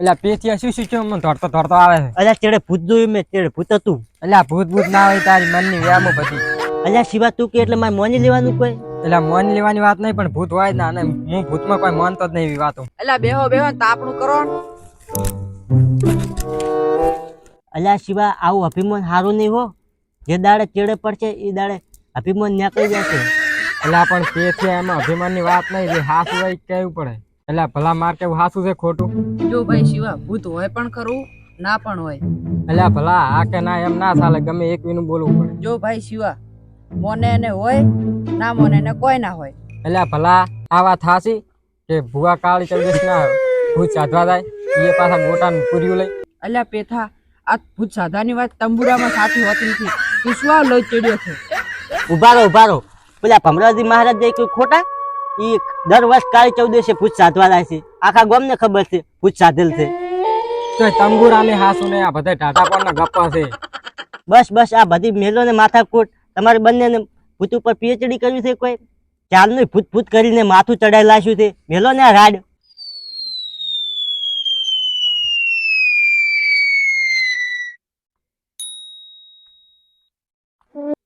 એટલે પેથી શું શું કેમ મને ધરતો ધોડતો આવે છે. અલ્યા ચેડે ભૂત જોયું મેં ચેડે ભૂત હતું. એટલે ભૂત ભૂત ના હોય તારી મનની વ્યામો પછી અલ્યા શિવા તું કે એટલે મારે મોની લેવાનું કોઈ? એટલે મોન લેવાની વાત નહીં પણ ભૂત હોય ના અને હું ભૂતમાં કોઈ માનતો જ નહીં એવી વાતો. એટલે બેહો બેહો તાપણું કરો અલ્યા શિવા આવું અભિમાન સારું નહીં હો. જે દાડે ચેડે પડશે એ દાડે અભિમાન નીકળી જશે. એટલે પણ પેથી એમાં અભિમાનની વાત નહીં જે હાથ હોય કહેવું પડે. એટલે ભલા માર કેવું હાસુ છે ખોટું? જો ભાઈ શિવા ભૂત હોય પણ ખરું ના પણ હોય. એટલે ભલા આ કે ના એમ ના ચાલે ગમે એક વિનું બોલવું પડે. જો ભાઈ શિવા મોને એને હોય ના મોને એને કોઈ ના હોય. એટલે ભલા આ વાત હાસી કે ભૂવા કાળી ચૌદશ ના ભૂત સાધવા જાય એ પાછા ગોટા પૂર્યું લઈ. એટલે પેથા આ ભૂત સાધાની વાત તંબુરામાં સાચી હોતી નથી. તું શું લોહી ચડ્યો છે? ઊભા રહો ઊભા રહો પેલા ભમરાજી મહારાજ જે કોઈ ખોટા? એ દર વર્ષ કાળી ચૌદશે ભૂત સાધવા જાય છે. આખા ગામને ખબર છે ભૂત સાધેલ છે. તો હાસુ ને આ બધા ટાટા પર ગપ્પા છે? બસ બસ આ બધી મેલો ને માથાકૂટ. તમારે બંનેને ભૂત ઉપર પીએચડી કર્યું છે કોઈ? ચાલનું ભૂત ભૂત કરીને માથું ચડાઈ લાશ્યું છે. મેલો ને રાડ.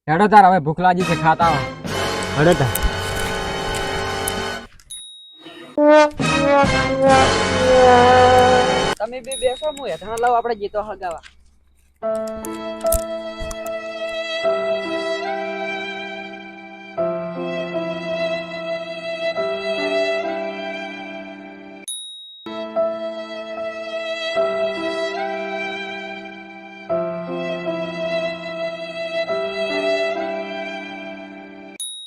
હેડો તાર હવે ભૂખ લાગી છે ખાતા. હેડો હડો તા તમે બે બેસો, હું હેઠળ લાવ, આપણે ગીતો હગાવા.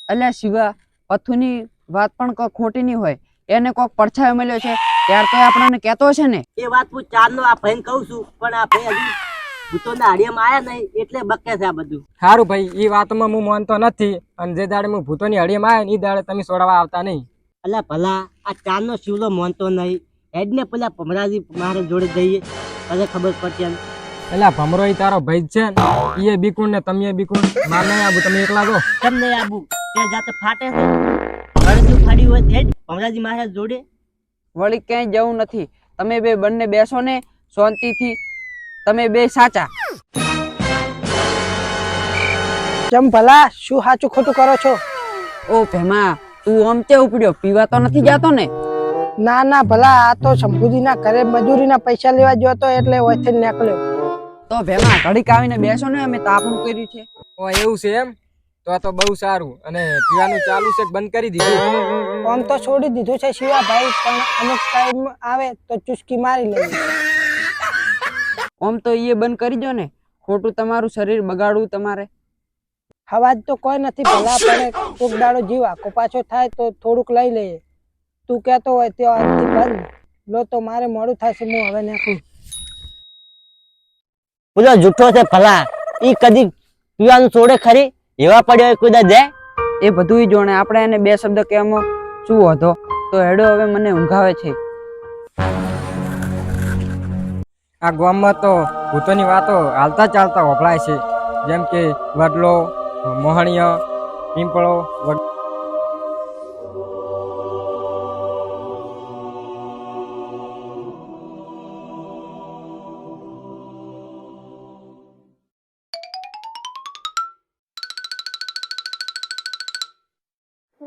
અલ્યા શિવા પથ્થુની વાત પણ ખોટી નહીં હોય. એને કોક પડછાયો મળ્યો છે ત્યાર તો આપણને કહેતો છે ને. એ વાત હું ચારનો આ ભાઈને કહું છું પણ આ ભાઈ હજી ભૂતોના હાડિયામાં આયા નહીં એટલે બકે છે આ બધું. સારું ભાઈ એ વાતમાં હું માનતો નથી અને જે દાડે હું ભૂતોની હળીમાં આવે ને એ દાડે તમે સોડવા આવતા નહીં. અલ્યા ભલા આ ચારનો શિવલો માનતો નહીં. હેડને પેલા ભમરાજી મારે જોડે જઈએ પછી ખબર પડશે. એટલે ભમરો ઈ તારો ભાઈ છે ને એ બીકુણ ને તમે બીકુણ મારે નહીં આવું તમે એકલા દો કેમ નહીં આબુ ત્યાં જાતે ફાટે છે. ફાડ્યું હોય તે જ ભમરાજી મહારાજ જોડે. વળી ક્યાંય જવું નથી. તમે બે બંને બેસો ને શાંતિથી. તમે બે સાચા. કેમ ભલા? શું સાચું ખોટું કરો છો? ઓ ભેમા તું આમ ચે ઉપડ્યો? પીવા તો નથી જાતો ને? ના ના ભલા આ તો શંભુજીના ઘરે મજૂરીના પૈસા લેવા ગયો તો એટલે ઓયથી નીકળ્યો. તો ભેમા ઘડીક આવીને બેસો ને અમે તાપણું કર્યું છે. ઓ એવું છે એમ? તો આ તો બહુ સારું. અને પીવાનું ચાલુ છે બંધ કરી દીધું? આમ તો છોડી દીધું છે શિવાભાઈ પણ અમુક ટાઈમ આવે તો ચુસ્કી મારી લે આમ તો એ બંધ કરી દો ને. ખોટું તમારું શરીર બગાડવું તમારે. હવાજ તો કોઈ નથી ભલા પણ કોક દાડો જીવ આખો પાછો થાય તો થોડુંક લઈ લઈએ. તું કહેતો હોય તે આજથી બંધ. લો તો મારે મોડું થાય છે હું હવે નાખું. બોલો જૂઠો છે ભલા. ઈ કદી પીવાનું છોડે ખરી? એવા પડ્યો હોય કુદા જાય એ બધું ઈ જોણે આપણે એને બે શબ્દ કહેવામાં શું હતો તો હેડો હવે મને ઊંઘાવે છે. આ ગામમાં તો ભૂતોની વાતો હાલતા ચાલતા વપરાય છે. જેમ કે વડલો મોહણીય પીંપળો